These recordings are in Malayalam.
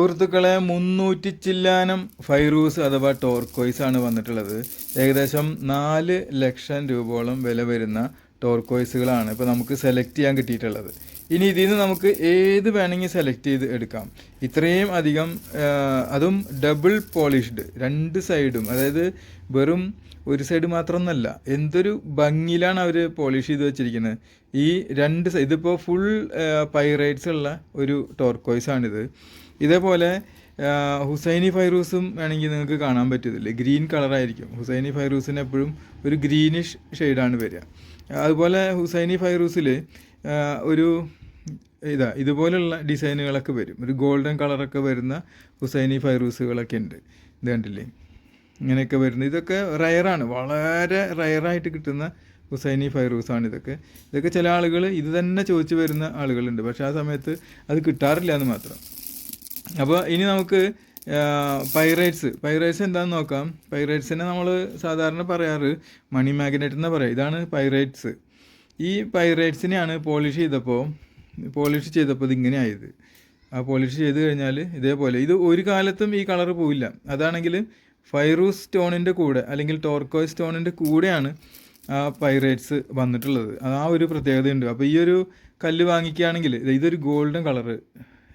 സുഹൃത്തുക്കളെ മുന്നൂറ്റി ചില്ലാനം ഫൈറൂസ് അഥവാ ടോർക്കോയ്സ് ആണ് വന്നിട്ടുള്ളത്. ഏകദേശം നാല് ലക്ഷം രൂപയോളം വില വരുന്ന ടോർക്കോയ്സുകളാണ് ഇപ്പോൾ നമുക്ക് സെലക്ട് ചെയ്യാൻ കിട്ടിയിട്ടുള്ളത്. ഇനി ഇതിൽ നിന്ന് നമുക്ക് ഏത് വേണമെങ്കിൽ സെലക്ട് ചെയ്ത് എടുക്കാം. ഇത്രയും അധികം അതും ഡബിൾ പോളിഷ്ഡ് രണ്ട് സൈഡും അതായത് വെറും ഒരു സൈഡ് മാത്രമൊന്നല്ല എന്തൊരു ഭംഗിയിലാണ് അവർ പോളിഷ് ചെയ്ത് വെച്ചിരിക്കുന്നത്. ഈ രണ്ട് ഇതിപ്പോൾ ഫുൾ പൈറേറ്റ്സ് ഉള്ള ഒരു ടോർക്കോയ്സ് ആണിത് ഇതേപോലെ ഹുസൈനി ഫൈറൂസും വേണമെങ്കിൽ നിങ്ങൾക്ക് കാണാൻ പറ്റത്തില്ല. ഗ്രീൻ കളറായിരിക്കും. ഹുസൈനി ഫൈറൂസിന് എപ്പോഴും ഒരു ഗ്രീനിഷ് ഷെയ്ഡാണ് വരിക. അതുപോലെ ഹുസൈനി ഫൈറൂസിൽ ഒരു ഇതാ ഇതുപോലുള്ള ഡിസൈനുകളൊക്കെ വരും. ഒരു ഗോൾഡൻ കളറൊക്കെ വരുന്ന ഹുസൈനി ഫൈറൂസുകളൊക്കെ ഉണ്ട്. ഇത് കണ്ടില്ലേ? ഇങ്ങനെയൊക്കെ വരുന്നത് ഇതൊക്കെ റയറാണ്. വളരെ റയറായിട്ട് കിട്ടുന്ന ഹുസൈനി ഫൈറൂസാണ് ഇതൊക്കെ. ഇതൊക്കെ ചില ആളുകൾ ഇത് തന്നെ ചോദിച്ചു വരുന്ന ആളുകളുണ്ട്. പക്ഷേ ആ സമയത്ത് അത് കിട്ടാറില്ല എന്ന് മാത്രം. അപ്പോൾ ഇനി നമുക്ക് പൈറേറ്റ്സ് പൈറേറ്റ്സ് എന്താണെന്ന് നോക്കാം. പൈറേറ്റ്സിനെ നമ്മൾ സാധാരണ പറയാറ് മണി മാഗ്നറ്റ് എന്ന് പറയാം. ഇതാണ് പൈറേറ്റ്സ് ഈ പൈറേറ്റ്സിനെയാണ് പോളിഷ് ചെയ്തപ്പോൾ പോളിഷ് ചെയ്തപ്പോൾ ഇതിങ്ങനെ ആയത്. ആ പോളിഷ് ചെയ്ത് കഴിഞ്ഞാൽ ഇതേപോലെ. ഇത് ഒരു കാലത്തും ഈ കളർ പോവില്ല. അതാണെങ്കിൽ ഫൈറൂസ് സ്റ്റോണിന്റെ കൂടെ അല്ലെങ്കിൽ ടോർക്കോയ് സ്റ്റോണിന്റെ കൂടെയാണ് ആ പൈറേറ്റ്സ് വന്നിട്ടുള്ളത്. അത് ആ ഒരു പ്രത്യേകതയുണ്ട്. അപ്പോൾ ഈ ഒരു കല്ല് വാങ്ങിക്കുകയാണെങ്കിൽ ഇത് ഇതൊരു ഗോൾഡൻ കളറ്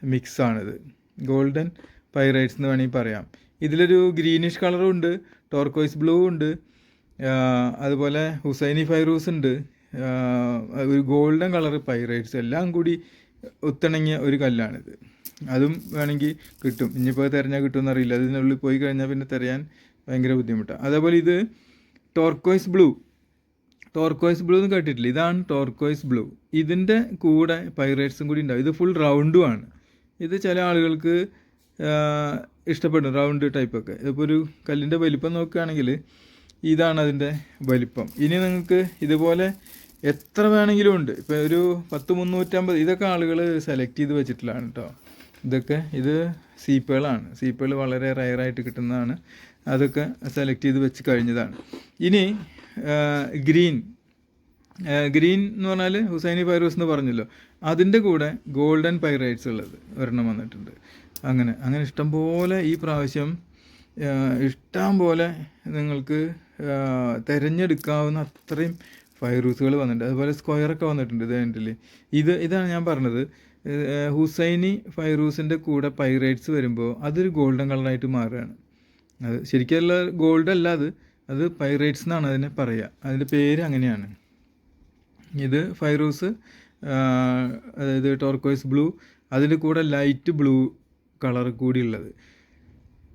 മിക്സ് ആണിത്. ഗോൾഡൻ പൈറൈറ്റ്സ് എന്ന് വേണമെങ്കിൽ പറയാം. ഇതിലൊരു ഗ്രീനിഷ് കളറും ഉണ്ട് ടോർക്കോയ്സ് ബ്ലൂ ഉണ്ട് അതുപോലെ ഹുസൈനി ഫൈറൂസ് ഉണ്ട്. ഒരു ഗോൾഡൻ കളർ പൈറൈറ്റ്സ് എല്ലാം കൂടി ഒത്തിണങ്ങിയ ഒരു കല്ലാണിത്. അതും വേണമെങ്കിൽ കിട്ടും. ഇനിയിപ്പോൾ തിരഞ്ഞാൽ കിട്ടുമെന്ന് അറിയില്ല. അതിനുള്ളിൽ പോയി കഴിഞ്ഞാൽ പിന്നെ തിരയാൻ ഭയങ്കര ബുദ്ധിമുട്ടാണ് അതേപോലെ ഇത് ടോർക്കോയ്സ് ബ്ലൂ. ടോർക്കോയ്സ് ബ്ലൂ എന്ന് കേട്ടിട്ടില്ല? ഇതാണ് ടോർക്കോയ്സ് ബ്ലൂ. ഇതിന്റെ കൂടെ പൈറേറ്റ്സും കൂടി ഉണ്ടാവും. ഇത് ഫുൾ റൗണ്ടും ആണ്. ഇത് ചില ആളുകൾക്ക് ഇഷ്ടപ്പെടും റൗണ്ട് ടൈപ്പൊക്കെ ഇതിപ്പോൾ ഒരു കല്ലിന്റെ വലിപ്പം നോക്കുകയാണെങ്കിൽ ഇതാണ് അതിന്റെ വലിപ്പം. ഇനി നിങ്ങൾക്ക് ഇതുപോലെ എത്ര വേണമെങ്കിലും ഉണ്ട്. ഇപ്പോൾ ഒരു പത്ത് മുന്നൂറ്റമ്പത് ഇതൊക്കെ ആളുകൾ സെലക്ട് ചെയ്ത് വെച്ചിട്ടുള്ളതാണ് കേട്ടോ ഇതൊക്കെ ഇത് സീപ്പുകളാണ് സീപ്പുകൾ വളരെ റയറായിട്ട് കിട്ടുന്നതാണ്. അതൊക്കെ സെലക്ട് ചെയ്ത് വെച്ച് കഴിഞ്ഞതാണ്. ഇനി ഗ്രീൻ ഗ്രീൻ എന്ന് പറഞ്ഞാൽ ഹുസൈനി പൈറോസ് എന്ന് പറഞ്ഞല്ലോ. അതിന്റെ കൂടെ ഗോൾഡൻ പൈറൈറ്റ്സ് ഉള്ളത് ഒരെണ്ണം വന്നിട്ടുണ്ട്. അങ്ങനെ അങ്ങനെ ഇഷ്ടംപോലെ ഈ പ്രാവശ്യം ഇഷ്ടം പോലെ നിങ്ങൾക്ക് തിരഞ്ഞെടുക്കാവുന്ന അത്രയും ഫൈറൂസുകൾ വന്നിട്ടുണ്ട്. അതുപോലെ സ്ക്വയറൊക്കെ വന്നിട്ടുണ്ട് ഇത് കണ്ടില്ലേ ഇത് ഇതാണ് ഞാൻ പറഞ്ഞത്. ഹുസൈനി ഫൈറൂസിന്റെ കൂടെ പൈറൈറ്റ്സ് വരുമ്പോൾ അതൊരു ഗോൾഡൻ കളറായിട്ട് മാറുകയാണ്. അത് ശരിക്കുള്ള ഗോൾഡ് അല്ല അത്. അത് പൈറൈറ്റ്സ് എന്നാണ് അതിനെ പറയുക അതിന്റെ പേര് അങ്ങനെയാണ്. ഇത് ഫൈറോസ് അതായത് ടോർക്കോയ്സ് ബ്ലൂ അതിന്റെ കൂടെ ലൈറ്റ് ബ്ലൂ കളർ കൂടിയുള്ളത്.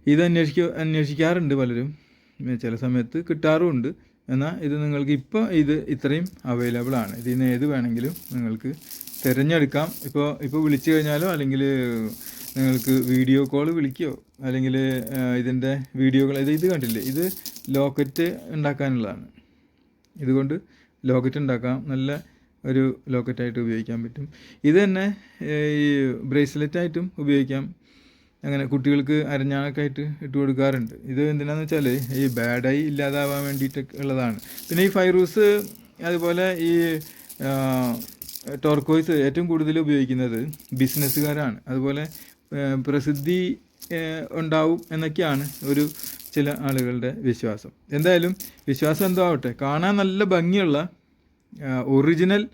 ഇത് അന്വേഷിക്ക അന്വേഷിക്കാറുണ്ട് പലരും. ചില സമയത്ത് കിട്ടാറുമുണ്ട്. എന്നാൽ ഇത് നിങ്ങൾക്ക് ഇപ്പോൾ ഇത് ഇത്രയും അവൈലബിൾ ആണ്. ഇതിൽ നിന്ന് ഏത് വേണമെങ്കിലും നിങ്ങൾക്ക് തിരഞ്ഞെടുക്കാം. ഇപ്പോൾ ഇപ്പോൾ വിളിച്ചു കഴിഞ്ഞാലോ അല്ലെങ്കിൽ നിങ്ങൾക്ക് വീഡിയോ കോൾ വിളിക്കുകയോ അല്ലെങ്കിൽ ഇതിന്റെ വീഡിയോകൾ ഇത് ഇത് കണ്ടില്ലേ? ഇത് ലോക്കറ്റ് ഉണ്ടാക്കാനുള്ളതാണ്. ഇതുകൊണ്ട് ലോക്കറ്റ് ഉണ്ടാക്കാം. നല്ല ഒരു ലോക്കറ്റായിട്ട് ഉപയോഗിക്കാൻ പറ്റും. ഇത് തന്നെ ഈ ബ്രേസ്ലെറ്റായിട്ടും ഉപയോഗിക്കാം. അങ്ങനെ കുട്ടികൾക്ക് അരഞ്ഞാണൊക്കെ ആയിട്ട് ഇട്ട് കൊടുക്കാറുണ്ട്. ഇത് എന്തിനാന്ന് വെച്ചാൽ ഈ ബാഡ് ഐ ഇല്ലാതാവാൻ വേണ്ടിയിട്ടൊക്കെ ഉള്ളതാണ്. പിന്നെ ഈ ഫൈറൂസ് അതുപോലെ ഈ ടോർക്കോയ്സ് ഏറ്റവും കൂടുതൽ ഉപയോഗിക്കുന്നത് ബിസിനസ്സുകാരാണ്. അതുപോലെ പ്രസിദ്ധി ഉണ്ടാവും എന്നൊക്കെയാണ് ഒരു ചില ആളുകളുടെ വിശ്വാസം. എന്തായാലും വിശ്വാസം എന്തോ ആവട്ടെ കാണാൻ നല്ല ഭംഗിയുള്ള ഒറിജിനൽ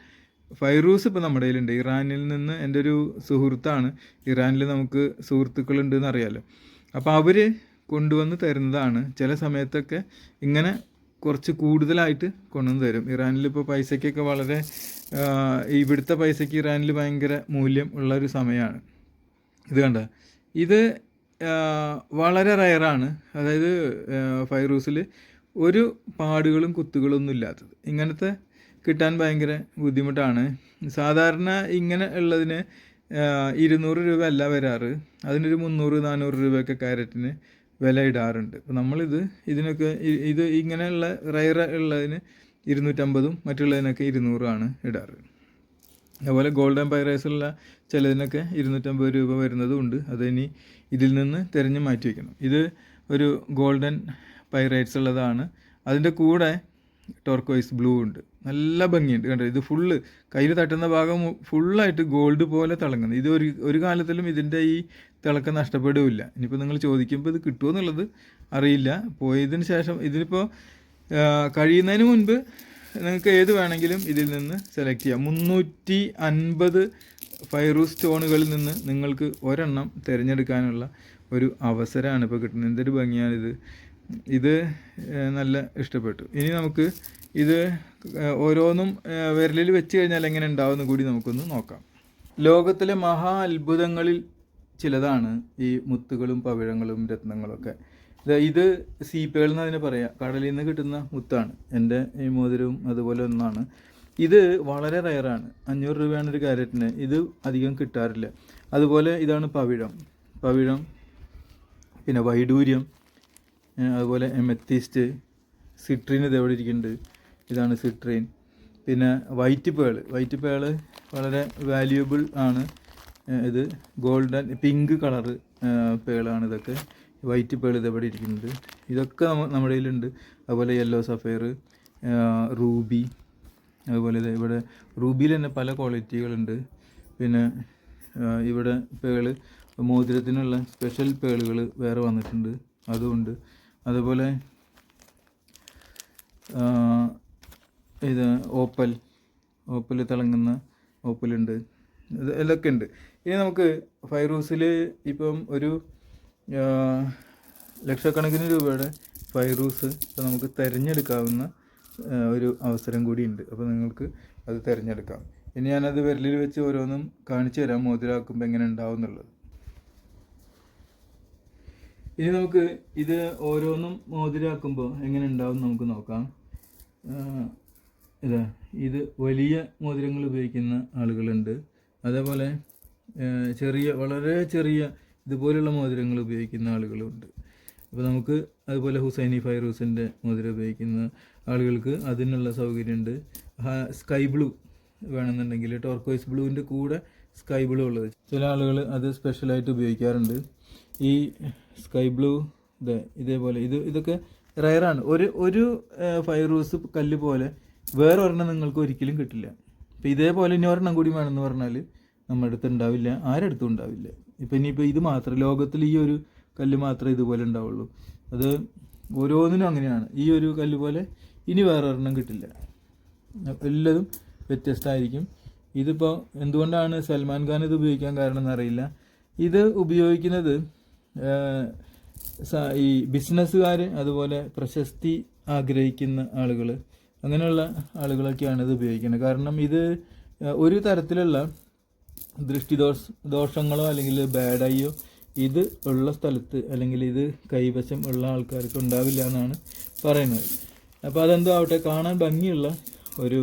ഫൈറൂസ് ഇപ്പോൾ നമ്മുടെ കയ്യിലുണ്ട്. ഇറാനിൽ നിന്ന് എന്റെ ഒരു സുഹൃത്താണ്. ഇറാനിൽ നമുക്ക് സുഹൃത്തുക്കളുണ്ട് എന്നറിയാലോ അപ്പോൾ അവർ കൊണ്ടുവന്ന് തരുന്നതാണ്. ചില സമയത്തൊക്കെ ഇങ്ങനെ കുറച്ച് കൂടുതലായിട്ട് കൊണ്ടുവന്ന് തരും. ഇറാനിൽ ഇപ്പോൾ പൈസയ്ക്കൊക്കെ വളരെ ഇവിടുത്തെ പൈസയ്ക്ക് ഇറാനിൽ ഭയങ്കര മൂല്യം ഉള്ള ഒരു സമയമാണ് ഇത് കണ്ട ഇത് വളരെ റയറാണ് അതായത് ഫൈറൂസിൽ ഒരു പാടുകളും കുത്തുകളൊന്നും ഇല്ലാത്തത്. ഇങ്ങനത്തെ കിട്ടാൻ ഭയങ്കര ബുദ്ധിമുട്ടാണ്. സാധാരണ ഇങ്ങനെ ഉള്ളതിന് ഇരുന്നൂറ് രൂപ അല്ല വരാറ്. അതിനൊരു മുന്നൂറ് നാനൂറ് രൂപയൊക്കെ ക്യാരറ്റിന് വില ഇടാറുണ്ട്. അപ്പോൾ നമ്മളിത് ഇതിനൊക്കെ ഇത് ഇങ്ങനെയുള്ള റയർ ഉള്ളതിന് ഇരുന്നൂറ്റമ്പതും മറ്റുള്ളതിനൊക്കെ ഇരുന്നൂറാണ് ഇടാറ്. അതുപോലെ ഗോൾഡൻ പൈറൈസുള്ള ചിലതിനൊക്കെ ഇരുന്നൂറ്റമ്പത് രൂപ വരുന്നതും ഉണ്ട്. അതിനി ഇതിൽ നിന്ന് തിരഞ്ഞ് മാറ്റി വയ്ക്കണം ഇത് ഒരു ഗോൾഡൻ പൈറൈറ്റ്സ് ഉള്ളതാണ്. അതിന്റെ കൂടെ ടോർക്കോയ്സ് ബ്ലൂ ഉണ്ട്. നല്ല ഭംഗിയുണ്ട്. കണ്ടോ? ഇത് ഫുള്ള് കയ്യിൽ തട്ടുന്ന ഭാഗം ഫുള്ളായിട്ട് ഗോൾഡ് പോലെ തിളങ്ങുന്നത് ഇത് ഒരു ഒരു കാലത്തിലും ഇതിന്റെ ഈ തിളക്കം നഷ്ടപ്പെടുകയില്ല ഇനിയിപ്പോൾ നിങ്ങൾ ചോദിക്കുമ്പോൾ ഇത് കിട്ടുമോ എന്നുള്ളത് അറിയില്ല. പോയതിന് ശേഷം ഇതിനിപ്പോൾ കഴിയുന്നതിന് മുൻപ് നിങ്ങൾക്ക് ഏത് വേണമെങ്കിലും ഇതിൽ നിന്ന് സെലക്ട് ചെയ്യാം. മുന്നൂറ്റി അൻപത് ഫൈറൂ സ്റ്റോണുകളിൽ നിന്ന് നിങ്ങൾക്ക് ഒരെണ്ണം തിരഞ്ഞെടുക്കാനുള്ള ഒരു അവസരമാണ് ഇപ്പോൾ കിട്ടുന്നത്. എന്തൊരു ഭംഗിയാണിത്. ഇത് നല്ല ഇഷ്ടപ്പെട്ടു. ഇനി നമുക്ക് ഇത് ഓരോന്നും വിരലിൽ വെച്ച് കഴിഞ്ഞാൽ എങ്ങനെ ഉണ്ടാവുമെന്ന് കൂടി നമുക്കൊന്ന് നോക്കാം. ലോകത്തിലെ മഹാ അത്ഭുതങ്ങളിൽ ചിലതാണ് ഈ മുത്തുകളും പവിഴങ്ങളും രത്നങ്ങളൊക്കെ. ഇത് സീപ്പുകൾ എന്ന് അതിനെ പറയാം. കടലിൽ നിന്ന് കിട്ടുന്ന മുത്താണ്. എന്റെ ഈ മോതിരവും അതുപോലെ ഒന്നാണ്. ഇത് വളരെ റയറാണ്. അഞ്ഞൂറ് രൂപയാണ് ഒരു ക്യാരറ്റിന് ഇത് അധികം കിട്ടാറില്ല. അതുപോലെ ഇതാണ് പവിഴം. പവിഴം പിന്നെ വൈഡൂര്യം അതുപോലെ എമത്തിസ്റ്റ് സിട്രീൻ ഇത് എവിടെ ഇരിക്കുന്നുണ്ട്? ഇതാണ് സിട്രീൻ. പിന്നെ വൈറ്റ് പേൾ വൈറ്റ് പേൾ വളരെ വാല്യൂബിൾ ആണ്. ഇത് ഗോൾഡൻ പിങ്ക് കളറ് പേളാണ് ഇതൊക്കെ. വൈറ്റ് പേൾ ഇത് എവിടെ ഇരിക്കുന്നുണ്ട്? ഇതൊക്കെ നമ്മ നമ്മുടെ കയ്യിലുണ്ട്. അതുപോലെ യെല്ലോ സഫയർ റൂബി. അതുപോലെ ഇത് ഇവിടെ റൂബിയിൽ തന്നെ പല ക്വാളിറ്റികളുണ്ട്. പിന്നെ ഇവിടെ പേൾ മോതിരത്തിനുള്ള സ്പെഷ്യൽ പേളുകൾ വേറെ വന്നിട്ടുണ്ട്. അതുമുണ്ട് അതുപോലെ ഇത് ഓപ്പൽ ഓപ്പൽ തിളങ്ങുന്ന ഓപ്പലുണ്ട്. ഇത് ഇതൊക്കെ ഉണ്ട് ഇനി നമുക്ക് ഫൈറൂസിൽ ഇപ്പം ഒരു ലക്ഷക്കണക്കിന് രൂപയുടെ ഫൈറൂസ് ഇപ്പം നമുക്ക് തിരഞ്ഞെടുക്കാവുന്ന ഒരു അവസരം കൂടിയുണ്ട്. അപ്പോൾ നിങ്ങൾക്ക് അത് തിരഞ്ഞെടുക്കാം. ഇനി ഞാനത് വിരലിൽ വെച്ച് ഓരോന്നും കാണിച്ചു തരാം. മോതിരാക്കുമ്പോൾ എങ്ങനെ ഉണ്ടാവും എന്നുള്ളത് ഇനി നമുക്ക് ഇത് ഓരോന്നും മോതിരാക്കുമ്പോൾ എങ്ങനെ ഉണ്ടാവും നമുക്ക് നോക്കാം. ഇതാ ഇത് വലിയ മോതിരങ്ങൾ ഉപയോഗിക്കുന്ന ആളുകളുണ്ട്. അതേപോലെ ചെറിയ വളരെ ചെറിയ ഇതുപോലെയുള്ള മോതിരങ്ങൾ ഉപയോഗിക്കുന്ന ആളുകളുണ്ട്. അപ്പോൾ നമുക്ക് അതുപോലെ ഹുസൈനി ഫൈറൂസിന്റെ മോതിരം ഉപയോഗിക്കുന്ന ആളുകൾക്ക് അതിനുള്ള സൗകര്യമുണ്ട്. സ്കൈ ബ്ലൂ വേണമെന്നുണ്ടെങ്കിൽ ടോർക്കോയ്സ് ബ്ലൂവിന്റെ കൂടെ സ്കൈ ബ്ലൂ ഉള്ളത്. ചില ആളുകൾ അത് സ്പെഷ്യലായിട്ട് ഉപയോഗിക്കാറുണ്ട്. ഈ സ്കൈ ബ്ലൂ ഇത് ഇതേപോലെ. ഇത് ഇതൊക്കെ റയറാണ് ഒരു ഒരു ഫൈറൂസ് കല്ല് പോലെ വേറെ ഒരെണ്ണം നിങ്ങൾക്ക് ഒരിക്കലും കിട്ടില്ല. ഇപ്പം ഇതേപോലെ ഇനി ഒരെണ്ണം കൂടി വേണമെന്ന് പറഞ്ഞാൽ നമ്മുടെ അടുത്ത് ഉണ്ടാവില്ല. ആരുടെ അടുത്തും ഉണ്ടാവില്ല. ഇപ്പം ഇനിയിപ്പോൾ ഇത് മാത്രം ലോകത്തിൽ ഈ ഒരു കല്ല് മാത്രമേ ഇതുപോലെ ഉണ്ടാവുള്ളൂ. അത് ഓരോന്നിനും അങ്ങനെയാണ്. ഈ ഒരു കല്ല് പോലെ ഇനി വേറെ ഒരെണ്ണം കിട്ടില്ല. എല്ലാതും വ്യത്യസ്തമായിരിക്കും. ഇതിപ്പോൾ എന്തുകൊണ്ടാണ് സൽമാൻ ഖാൻ ഇത് ഉപയോഗിക്കാൻ കാരണം എന്നറിയില്ല ഇത് ഉപയോഗിക്കുന്നത് ഈ ബിസിനസ്സുകാർ അതുപോലെ പ്രശസ്തി ആഗ്രഹിക്കുന്ന ആളുകൾ അങ്ങനെയുള്ള ആളുകളൊക്കെയാണ് ഇത് ഉപയോഗിക്കുന്നത്. കാരണം ഇത് ഒരു തരത്തിലുള്ള ദൃഷ്ടിദോഷ ദോഷങ്ങളോ അല്ലെങ്കിൽ ബാഡായോ ഇത് ഉള്ള സ്ഥലത്ത് അല്ലെങ്കിൽ ഇത് കൈവശം ഉള്ള ആൾക്കാർക്ക് ഉണ്ടാവില്ല എന്നാണ് പറയുന്നത്. അപ്പോൾ അതെന്തോ ആവട്ടെ കാണാൻ ഭംഗിയുള്ള ഒരു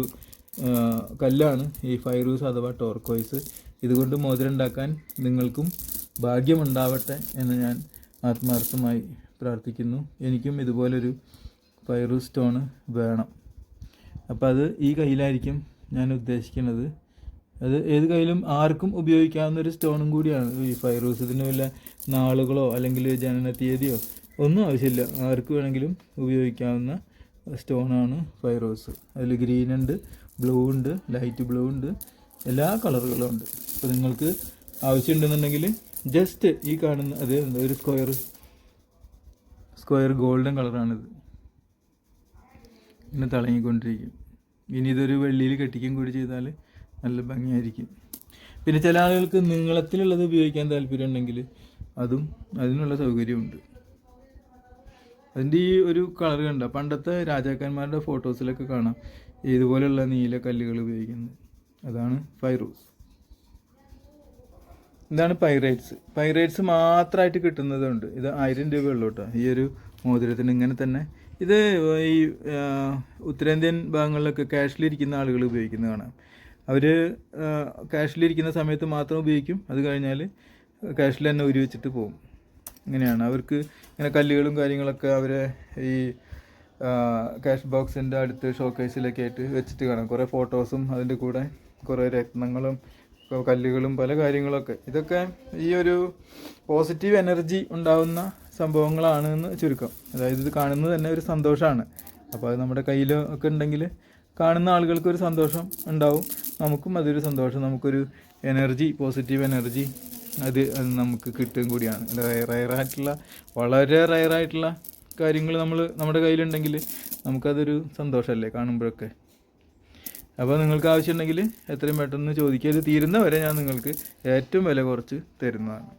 കല്ലാണ് ഈ ഫൈറൂസ് അഥവാ ടോർക്കോയ്സ്. ഇതുകൊണ്ട് മോതിരം ഉണ്ടാക്കാൻ നിങ്ങൾക്കും ഭാഗ്യമുണ്ടാവട്ടെ എന്ന് ഞാൻ ആത്മാർത്ഥമായി പ്രാർത്ഥിക്കുന്നു. എനിക്കും ഇതുപോലൊരു ഫയറു സ്റ്റോണ് വേണം. അപ്പോൾ അത് ഈ കയ്യിലായിരിക്കും ഞാൻ ഉദ്ദേശിക്കുന്നത്. അത് ഏത് കയ്യിലും ആർക്കും ഉപയോഗിക്കാവുന്ന ഒരു സ്റ്റോണും കൂടിയാണ്. ഈ ഫൈറൂസ് ഇതിന് വല്ല നാളുകളോ അല്ലെങ്കിൽ ജനന തീയതിയോ ഒന്നും ആവശ്യമില്ല. ആർക്ക് വേണമെങ്കിലും ഉപയോഗിക്കാവുന്ന സ്റ്റോണാണ് ഫയറോസ് അതിൽ ഗ്രീൻ ഉണ്ട് ബ്ലൂ ഉണ്ട് ലൈറ്റ് ബ്ലൂ ഉണ്ട് എല്ലാ കളറുകളും ഉണ്ട്. അപ്പോൾ നിങ്ങൾക്ക് ആവശ്യമുണ്ടെന്നുണ്ടെങ്കിൽ ജസ്റ്റ് ഈ കാണുന്ന അത് ഒരു സ്ക്വയർ സ്ക്വയർ ഗോൾഡൻ കളറാണിത് ഇങ്ങനെ തിളങ്ങിക്കൊണ്ടിരിക്കും. ഇനി ഇതൊരു വെള്ളിയിൽ കെട്ടിക്കും കൂടി ചെയ്താൽ നല്ല ഭംഗിയായിരിക്കും. പിന്നെ ചില ആളുകൾക്ക് നീളത്തിലുള്ളത് ഉപയോഗിക്കാൻ താല്പര്യം ഉണ്ടെങ്കിൽ അതും അതിനുള്ള സൗകര്യമുണ്ട്. അതിന്റെ ഈ ഒരു കളർ കണ്ട? പണ്ടത്തെ രാജാക്കന്മാരുടെ ഫോട്ടോസിലൊക്കെ കാണാം. ഇതുപോലെയുള്ള നീല കല്ലുകൾ ഉപയോഗിക്കുന്നത്. അതാണ് ഫൈറൂസ്. ഇതാണ് പൈറേറ്റ്സ്. പൈറേറ്റ്സ് മാത്രമായിട്ട് കിട്ടുന്നതുണ്ട്. ഇത് ആയിരം രൂപ ഉള്ളൂ കേട്ടോ ഈ ഒരു മോതിരത്തിന് ഇങ്ങനെ തന്നെ. ഇത് ഈ ഉത്തരേന്ത്യൻ ഭാഗങ്ങളിലൊക്കെ ക്യാഷിലിരിക്കുന്ന ആളുകൾ ഉപയോഗിക്കുന്നത് കാണാം അവർ ക്യാഷിലിരിക്കുന്ന സമയത്ത് മാത്രം ഉപയോഗിക്കും. അത് കഴിഞ്ഞാൽ ക്യാഷിൽ തന്നെ ഉരി വെച്ചിട്ട് പോകും ഇങ്ങനെയാണ്. അവർക്ക് ഇങ്ങനെ കല്ലുകളും കാര്യങ്ങളൊക്കെ അവരെ ഈ ക്യാഷ് ബോക്സിന്റെ അടുത്ത് ഷോക്കേസിലൊക്കെ ആയിട്ട് വെച്ചിട്ട് കാണാം. കുറേ ഫോട്ടോസും അതിന്റെ കൂടെ കുറേ രത്നങ്ങളും കല്ലുകളും പല കാര്യങ്ങളൊക്കെ. ഇതൊക്കെ ഈ ഒരു പോസിറ്റീവ് എനർജി ഉണ്ടാവുന്ന സംഭവങ്ങളാണ് എന്ന് ചുരുക്കം. അതായത് ഇത് കാണുന്നത് തന്നെ ഒരു സന്തോഷമാണ് അപ്പോൾ അത് നമ്മുടെ കയ്യിൽ ഒക്കെ ഉണ്ടെങ്കിൽ കാണുന്ന ആളുകൾക്ക് ഒരു സന്തോഷം ഉണ്ടാവും. നമുക്കും അതൊരു സന്തോഷം നമുക്കൊരു എനർജി പോസിറ്റീവ് എനർജി അത് അത് നമുക്ക് കിട്ടുകയും കൂടിയാണ്. റയറായിട്ടുള്ള വളരെ റയറായിട്ടുള്ള കാര്യങ്ങൾ നമ്മൾ നമ്മുടെ കയ്യിലുണ്ടെങ്കിൽ നമുക്കതൊരു സന്തോഷമല്ലേ കാണുമ്പോഴൊക്കെ? അപ്പോൾ നിങ്ങൾക്ക് ആവശ്യമുണ്ടെങ്കിൽ എത്രയും പെട്ടെന്ന് ചോദിക്കുക. ഇത് തീരുന്ന വരെ ഞാൻ നിങ്ങൾക്ക് ഏറ്റവും വില കുറച്ച് തരുന്നതാണ്.